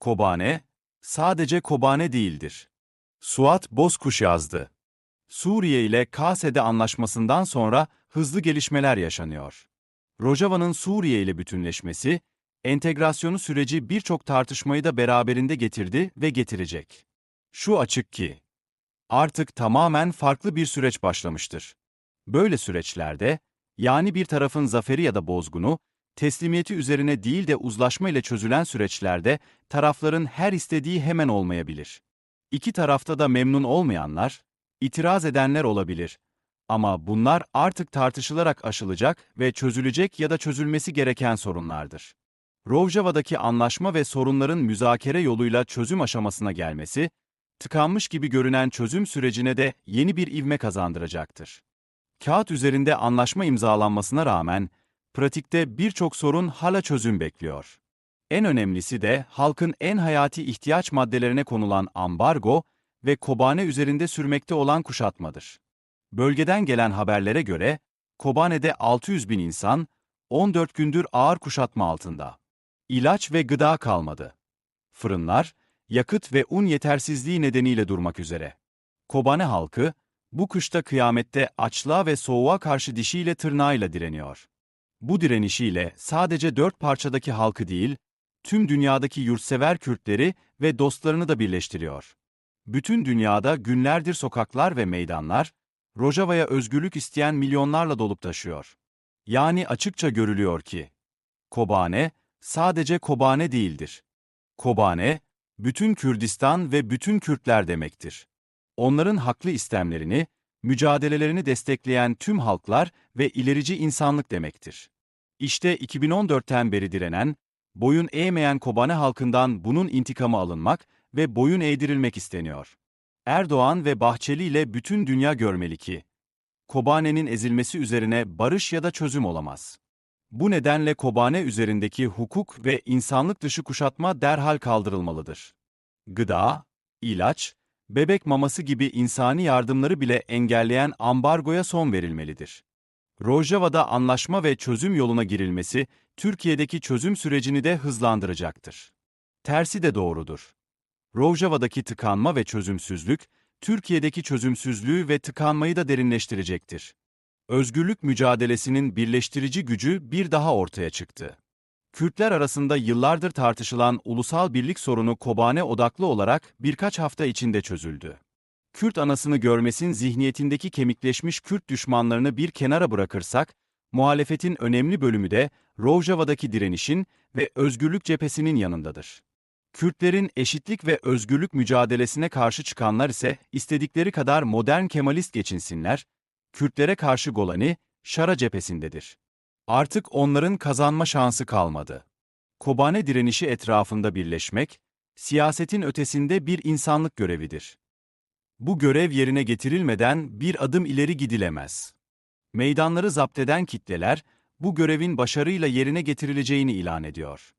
Kobane, sadece Kobane değildir. Suat Bozkuş yazdı. Suriye ile Kase'de anlaşmasından sonra hızlı gelişmeler yaşanıyor. Rojava'nın Suriye ile bütünleşmesi, entegrasyonu süreci birçok tartışmayı da beraberinde getirdi ve getirecek. Şu açık ki, artık tamamen farklı bir süreç başlamıştır. Böyle süreçlerde, yani bir tarafın zaferi ya da bozgunu, teslimiyeti üzerine değil de uzlaşma ile çözülen süreçlerde tarafların her istediği hemen olmayabilir. İki tarafta da memnun olmayanlar, itiraz edenler olabilir. Ama bunlar artık tartışılarak aşılacak ve çözülecek ya da çözülmesi gereken sorunlardır. Rojava'daki anlaşma ve sorunların müzakere yoluyla çözüm aşamasına gelmesi, tıkanmış gibi görünen çözüm sürecine de yeni bir ivme kazandıracaktır. Kağıt üzerinde anlaşma imzalanmasına rağmen, pratikte birçok sorun hala çözüm bekliyor. En önemlisi de halkın en hayati ihtiyaç maddelerine konulan ambargo ve Kobane üzerinde sürmekte olan kuşatmadır. Bölgeden gelen haberlere göre, Kobane'de 600 bin insan, 14 gündür ağır kuşatma altında. İlaç ve gıda kalmadı. Fırınlar, yakıt ve un yetersizliği nedeniyle durmak üzere. Kobane halkı, bu kışta kıyamette açlığa ve soğuğa karşı dişiyle tırnağıyla direniyor. Bu direnişiyle sadece dört parçadaki halkı değil, tüm dünyadaki yurtsever Kürtleri ve dostlarını da birleştiriyor. Bütün dünyada günlerdir sokaklar ve meydanlar, Rojava'ya özgürlük isteyen milyonlarla dolup taşıyor. Yani açıkça görülüyor ki, Kobane, sadece Kobane değildir. Kobane, bütün Kürdistan ve bütün Kürtler demektir. Onların haklı istemlerini, mücadelelerini destekleyen tüm halklar ve ilerici insanlık demektir. İşte 2014'ten beri direnen, boyun eğmeyen Kobane halkından bunun intikamı alınmak ve boyun eğdirilmek isteniyor. Erdoğan ve Bahçeli ile bütün dünya görmeli ki, Kobane'nin ezilmesi üzerine barış ya da çözüm olamaz. Bu nedenle Kobane üzerindeki hukuk ve insanlık dışı kuşatma derhal kaldırılmalıdır. Gıda, ilaç, bebek maması gibi insani yardımları bile engelleyen ambargoya son verilmelidir. Rojava'da anlaşma ve çözüm yoluna girilmesi, Türkiye'deki çözüm sürecini de hızlandıracaktır. Tersi de doğrudur. Rojava'daki tıkanma ve çözümsüzlük, Türkiye'deki çözümsüzlüğü ve tıkanmayı da derinleştirecektir. Özgürlük mücadelesinin birleştirici gücü bir daha ortaya çıktı. Kürtler arasında yıllardır tartışılan ulusal birlik sorunu Kobane odaklı olarak birkaç hafta içinde çözüldü. Kürt anasını görmesin zihniyetindeki kemikleşmiş Kürt düşmanlarını bir kenara bırakırsak, muhalefetin önemli bölümü de Rojava'daki direnişin ve özgürlük cephesinin yanındadır. Kürtlerin eşitlik ve özgürlük mücadelesine karşı çıkanlar ise istedikleri kadar modern Kemalist geçinsinler, Kürtlere karşı Golani, Şara cephesindedir. Artık onların kazanma şansı kalmadı. Kobane direnişi etrafında birleşmek, siyasetin ötesinde bir insanlık görevidir. Bu görev yerine getirilmeden bir adım ileri gidilemez. Meydanları zapt eden kitleler, bu görevin başarıyla yerine getirileceğini ilan ediyor.